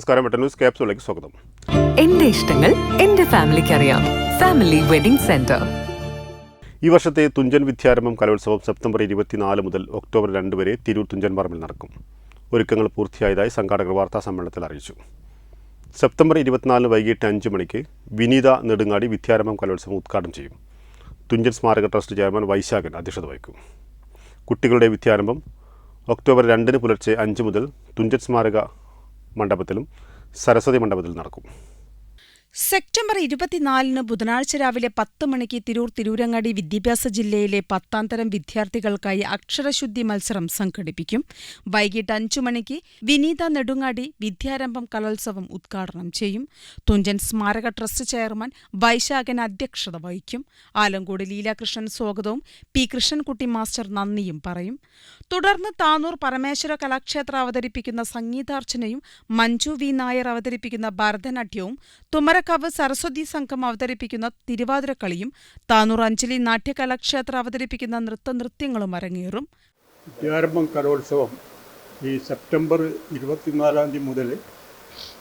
നമസ്കാരം പെട്ടെന്ന് ന്യൂസ് ക്യാപ്സൂളിലേക്ക് സ്വാഗതം. എന്റെ ഇഷ്ടങ്ങൾ എന്റെ ഫാമിലിക്ക് അറിയാം. Family wedding centre. ഈ വർഷത്തെ തുഞ്ചൻ വിദ്യാരംഭം കലോത്സവം സെപ്റ്റംബർ ഇരുപത്തിനാല് മുതൽ ഒക്ടോബർ രണ്ട് വരെ തിരൂർ തുഞ്ചൻ പറമ്പിൽ നടക്കും. ഒരുക്കങ്ങൾ പൂർത്തിയായതായി സംഘാടകർ വാർത്താ സമ്മേളനത്തിൽ അറിയിച്ചു. സെപ്റ്റംബർ ഇരുപത്തിനാലിന് വൈകിട്ട് അഞ്ച് മണിക്ക് വിനീത നെടുങ്ങാടി വിദ്യാരംഭം കലോത്സവം ഉദ്ഘാടനം ചെയ്യും. തുഞ്ചൻ സ്മാരക ട്രസ്റ്റ് ചെയർമാൻ വൈശാഖൻ അധ്യക്ഷത വഹിക്കും. കുട്ടികളുടെ വിദ്യാരംഭം ഒക്ടോബർ രണ്ടിന് പുലർച്ചെ അഞ്ച് മുതൽ തുഞ്ചൻ സ്മാരക മണ്ഡപത്തിലും സരസ്വതി മണ്ഡപത്തിലും നടക്കും. സെപ്റ്റംബർ ഇരുപത്തിനാലിന് ബുധനാഴ്ച രാവിലെ പത്ത് മണിക്ക് തിരൂർ തിരൂരങ്ങാടി വിദ്യാഭ്യാസ ജില്ലയിലെ പത്താം തരം വിദ്യാർത്ഥികൾക്കായി അക്ഷരശുദ്ധി മത്സരം സംഘടിപ്പിക്കും. വൈകിട്ട് അഞ്ചു മണിക്ക് വിനീത നെടുങ്ങാടി വിദ്യാരംഭം കലോത്സവം ഉദ്ഘാടനം ചെയ്യും. തുഞ്ചൻ സ്മാരക ട്രസ്റ്റ് ചെയർമാൻ വൈശാഖൻ അധ്യക്ഷത വഹിക്കും. ആലങ്കോട് ലീലാകൃഷ്ണൻ സ്വാഗതവും പി കൃഷ്ണൻകുട്ടി മാസ്റ്റർ നന്ദിയും പറയും. തുടർന്ന് താനൂർ പരമേശ്വര കലാക്ഷേത്ര അവതരിപ്പിക്കുന്ന സംഗീതാർച്ചനയും മഞ്ജു വി നായർ അവതരിപ്പിക്കുന്ന ഭരതനാട്യവും തുമരക്കാവ് സരസ്വതി സംഘം അവതരിപ്പിക്കുന്ന തിരുവാതിരക്കളിയും താനൂർ അഞ്ജലി നാട്യകലാക്ഷേത്ര അവതരിപ്പിക്കുന്ന നൃത്തനൃത്യങ്ങളും അരങ്ങേറും. വിദ്യാരംഭം കലോത്സവം ഈ സെപ്റ്റംബർ ഇരുപത്തിനാലാം തീയതി മുതൽ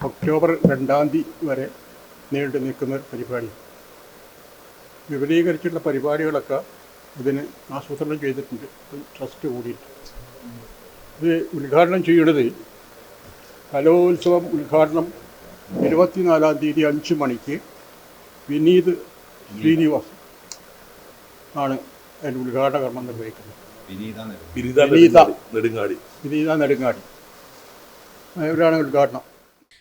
ഒക്ടോബർ രണ്ടാം തീയതി വരെ നീണ്ടു നിൽക്കുന്ന പരിപാടി. വിപുലീകരിച്ചിട്ടുള്ള പരിപാടികളൊക്കെ ഇതിന് ആസൂത്രണം ചെയ്തിട്ടുണ്ട്. ട്രസ്റ്റ് കൂടിയിട്ട്. ഇത് ഉദ്ഘാടനം ചെയ്യുന്നത് കലോത്സവം ഉദ്ഘാടനം ഇരുപത്തിനാലാം തീയതി അഞ്ച് മണിക്ക് വിനീത് ശ്രീനിവാസ് ആണ് അതിന്റെ ഉദ്ഘാടന കർമ്മം നിർവഹിക്കുന്നത്. വിനീത ബിരിദ. നെടുങ്ങാടി. വിനീത നെടുങ്ങാടി. അവരാണ് ഉദ്ഘാടനം.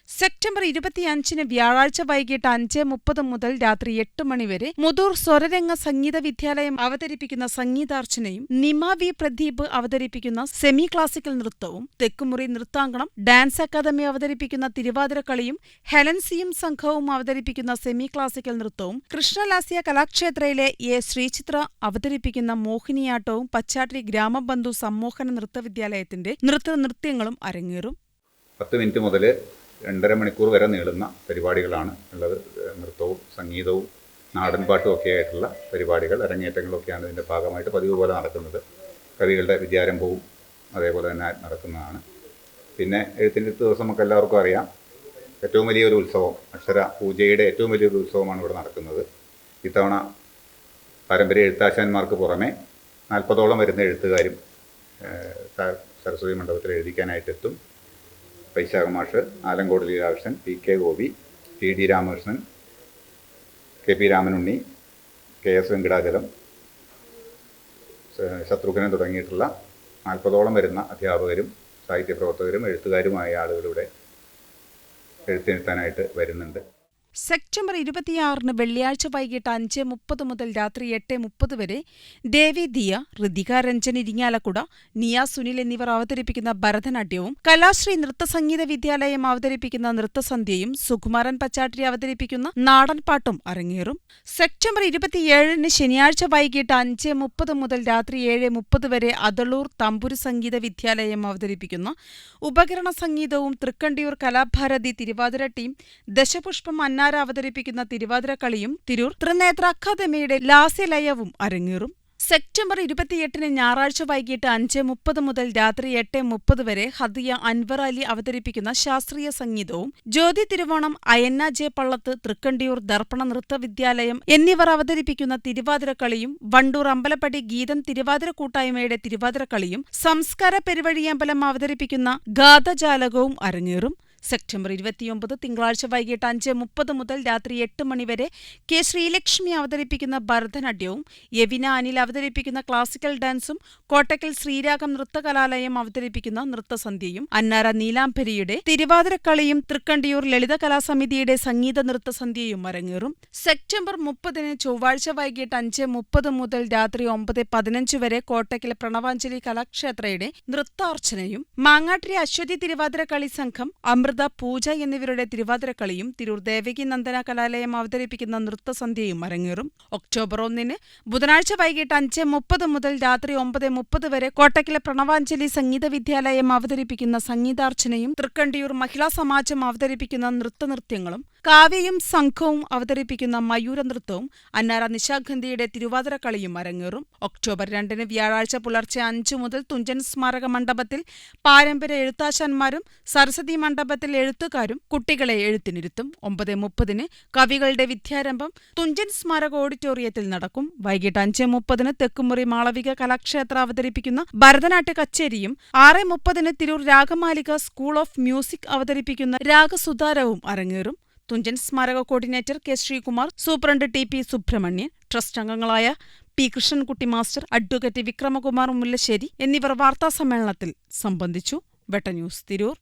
സെപ്റ്റംബർ ഇരുപത്തിയഞ്ചിന് വ്യാഴാഴ്ച വൈകിട്ട് അഞ്ച് മുപ്പത് മുതൽ രാത്രി എട്ട് മണിവരെ മുതൂർ സ്വരരംഗ സംഗീത വിദ്യാലയം അവതരിപ്പിക്കുന്ന സംഗീതാർച്ചനയും നിമ വി പ്രദീപ് അവതരിപ്പിക്കുന്ന സെമി ക്ലാസിക്കൽ നൃത്തവും തെക്കുമുറി നൃത്താങ്കണം ഡാൻസ് അക്കാദമി അവതരിപ്പിക്കുന്ന തിരുവാതിരക്കളിയും ഹെലൻസിയും സംഘവും അവതരിപ്പിക്കുന്ന സെമി ക്ലാസിക്കൽ നൃത്തവും കൃഷ്ണലാസ്യ കലാക്ഷേത്രയിലെ എ ശ്രീചിത്ര അവതരിപ്പിക്കുന്ന മോഹിനിയാട്ടവും പച്ചാട്ടി ഗ്രാമബന്ധു സമ്മോഹന നൃത്ത നൃത്യങ്ങളും അരങ്ങേറും. പത്ത് മിനിറ്റ് മുതൽ രണ്ടര മണിക്കൂർ വരെ നീളുന്ന പരിപാടികളാണ് ഉള്ളത്. നൃത്തവും സംഗീതവും നാടൻപാട്ടും ഒക്കെ ആയിട്ടുള്ള പരിപാടികൾ അരങ്ങേറ്റങ്ങളൊക്കെയാണ് ഇതിന്റെ ഭാഗമായിട്ട് പതിവ് പോലെ നടക്കുന്നത്. കവികളുടെ വിദ്യാരംഭവും അതേപോലെ തന്നെ നടക്കുന്നതാണ്. പിന്നെ എഴുത്തിന്റെ ദിവസം നമുക്ക് എല്ലാവർക്കും അറിയാം ഏറ്റവും വലിയൊരു ഉത്സവം അക്ഷര പൂജയുടെ ഏറ്റവും വലിയൊരു ഉത്സവമാണ് ഇവിടെ നടക്കുന്നത്. ഇത്തവണ പാരമ്പര്യ എഴുത്താശാന്മാർക്ക് പുറമെ നാൽപ്പതോളം വരുന്ന എഴുത്തുകാരും സരസ്വതി മണ്ഡപത്തിൽ എഴുതിക്കാനായിട്ട് എത്തും വൈശാഖ മാഷ് Alankode Leelakrishnan P K Gopi T D Ramakrishnan K P Ramanunni K S Venkatachalam Shatrughnan തുടങ്ങിയിട്ടുള്ള നാൽപ്പതോളം വരുന്ന അധ്യാപകരും സാഹിത്യപ്രവർത്തകരും എഴുത്തുകാരുമായ ആളുകളിവിടെ എഴുത്തിനിർത്താനായിട്ട് വരുന്നുണ്ട്. സെപ്റ്റംബർ ഇരുപത്തിയാറിന് വെള്ളിയാഴ്ച വൈകിട്ട് അഞ്ച് മുപ്പത് മുതൽ രാത്രി എട്ട് മുപ്പത് വരെ ദേവി ദിയ ഋതിക രഞ്ജൻ ഇരിങ്ങാലക്കുട നിയ സുനിൽ എന്നിവർ അവതരിപ്പിക്കുന്ന ഭരതനാട്യവും കലാശ്രീ നൃത്ത സംഗീത വിദ്യാലയം അവതരിപ്പിക്കുന്ന നൃത്തസന്ധ്യയും സുകുമാരൻ പച്ചാട്ടി അവതരിപ്പിക്കുന്ന നാടൻപാട്ടും അരങ്ങേറും. സെപ്റ്റംബർ ഇരുപത്തിയേഴിന് ശനിയാഴ്ച വൈകിട്ട് അഞ്ച് മുപ്പത് മുതൽ രാത്രി ഏഴ് മുപ്പത് വരെ അതളൂർ തമ്പുരു സംഗീത വിദ്യാലയം അവതരിപ്പിക്കുന്ന ഉപകരണ സംഗീതവും തൃക്കണ്ടിയൂർ കലാഭാരതി തിരുവാതിര ടീം ദശപുഷ്പം അന്നാര അവതരിപ്പിക്കുന്ന തിരുവാതിരക്കളിയും തിരൂർ ത്രിനേത്ര അക്കാദമിയുടെ ലാസ്യലയവും അരങ്ങേറും. സെപ്റ്റംബർ ഇരുപത്തിയെട്ടിന് ഞായറാഴ്ച വൈകിട്ട് അഞ്ച് മുപ്പത് മുതൽ രാത്രി എട്ട് മുപ്പത് വരെ ഹദിയ അൻവർ അലി അവതരിപ്പിക്കുന്ന ശാസ്ത്രീയ സംഗീതവും ജ്യോതി തിരുവോണം അയന്ന ജെ പള്ളത്ത് തൃക്കണ്ടിയൂർ ദർപ്പണ നൃത്ത വിദ്യാലയം എന്നിവർ അവതരിപ്പിക്കുന്ന തിരുവാതിരക്കളിയും വണ്ടൂർ അമ്പലപ്പടി ഗീതം തിരുവാതിര കൂട്ടായ്മയുടെ തിരുവാതിരക്കളിയും സംസ്കാര പെരുവഴിയമ്പലം അവതരിപ്പിക്കുന്ന ഗാഥജാലകവും അരങ്ങേറും. സെപ്റ്റംബർ ഇരുപത്തിയൊമ്പത് തിങ്കളാഴ്ച വൈകിട്ട് അഞ്ച് മുപ്പത് മുതൽ രാത്രി എട്ട് മണിവരെ കെ ശ്രീലക്ഷ്മി അവതരിപ്പിക്കുന്ന ഭരതനാട്യവും യവിന അനിൽ അവതരിപ്പിക്കുന്ന ക്ലാസിക്കൽ ഡാൻസും കോട്ടക്കൽ ശ്രീരാഗം നൃത്തകലാലയം അവതരിപ്പിക്കുന്ന നൃത്തസന്ധ്യയും അന്നാര നീലാംബരിയുടെ തിരുവാതിരക്കളിയും തൃക്കണ്ടിയൂർ ലളിത കലാസമിതിയുടെ സംഗീത നൃത്തസന്ധ്യയും അരങ്ങേറും. സെപ്റ്റംബർ മുപ്പതിന് ചൊവ്വാഴ്ച വൈകിട്ട് അഞ്ച് മുപ്പത് മുതൽ രാത്രി ഒമ്പത് പതിനഞ്ച് വരെ കോട്ടക്കൽ പ്രണവാഞ്ജലി കലാക്ഷേത്രയുടെ നൃത്താർച്ചനയും മാങ്ങാട്ടിരി അശ്വതി തിരുവാതിരക്കളി സംഘം അമൃത പൂജ എന്നിവരുടെ തിരുവാതിരക്കളിയും തിരൂർ ദേവകി നന്ദന കലാലയം അവതരിപ്പിക്കുന്ന നൃത്തസന്ധ്യയും അരങ്ങേറും. ഒക്ടോബർ ഒന്നിന് ബുധനാഴ്ച വൈകിട്ട് അഞ്ച് മുപ്പത് മുതൽ രാത്രി ഒമ്പത് മുപ്പത് വരെ കോട്ടക്കിലെ പ്രണവാഞ്ജലി സംഗീത വിദ്യാലയം അവതരിപ്പിക്കുന്ന സംഗീതാർച്ചനയും തൃക്കണ്ടിയൂർ മഹിളാ സമാജം അവതരിപ്പിക്കുന്ന നൃത്തനൃത്യങ്ങളും കാവ്യയും സംഘവും അവതരിപ്പിക്കുന്ന മയൂര നൃത്തവും അന്നാര നിശാഗന്ധിയുടെ തിരുവാതിര കളിയും അരങ്ങേറും. ഒക്ടോബർ രണ്ടിന് വ്യാഴാഴ്ച പുലർച്ചെ അഞ്ചു മുതൽ തുഞ്ചൻ സ്മാരക മണ്ഡപത്തിൽ പാരമ്പര്യ എഴുത്താശാന്മാരും സരസ്വതി മണ്ഡപത്തിൽ എഴുത്തുകാരും കുട്ടികളെ എഴുത്തിനിരുത്തും. ഒമ്പത് മുപ്പതിന് കവികളുടെ വിദ്യാരംഭം തുഞ്ചൻ സ്മാരക ഓഡിറ്റോറിയത്തിൽ നടക്കും. വൈകിട്ട് അഞ്ച് മുപ്പതിന് തെക്കുമുറി മാളവിക കലാക്ഷേത്ര അവതരിപ്പിക്കുന്ന ഭരതനാട്യ കച്ചേരിയും ആറ് മുപ്പതിന് Tirur Ragamalika school of music അവതരിപ്പിക്കുന്ന രാഗസുതാരവും അരങ്ങേറും. തുഞ്ചൻ സ്മാരക coordinator K Sreekumar superintendent T P Subrahmanyan trust അംഗങ്ങളായ P Krishnankutty master advocate Vikramakumar Mullassery എന്നിവർ വാർത്താസമ്മേളനത്തിൽ സംബന്ധിച്ചു. വെട്ട ന്യൂസ് തിരൂർ.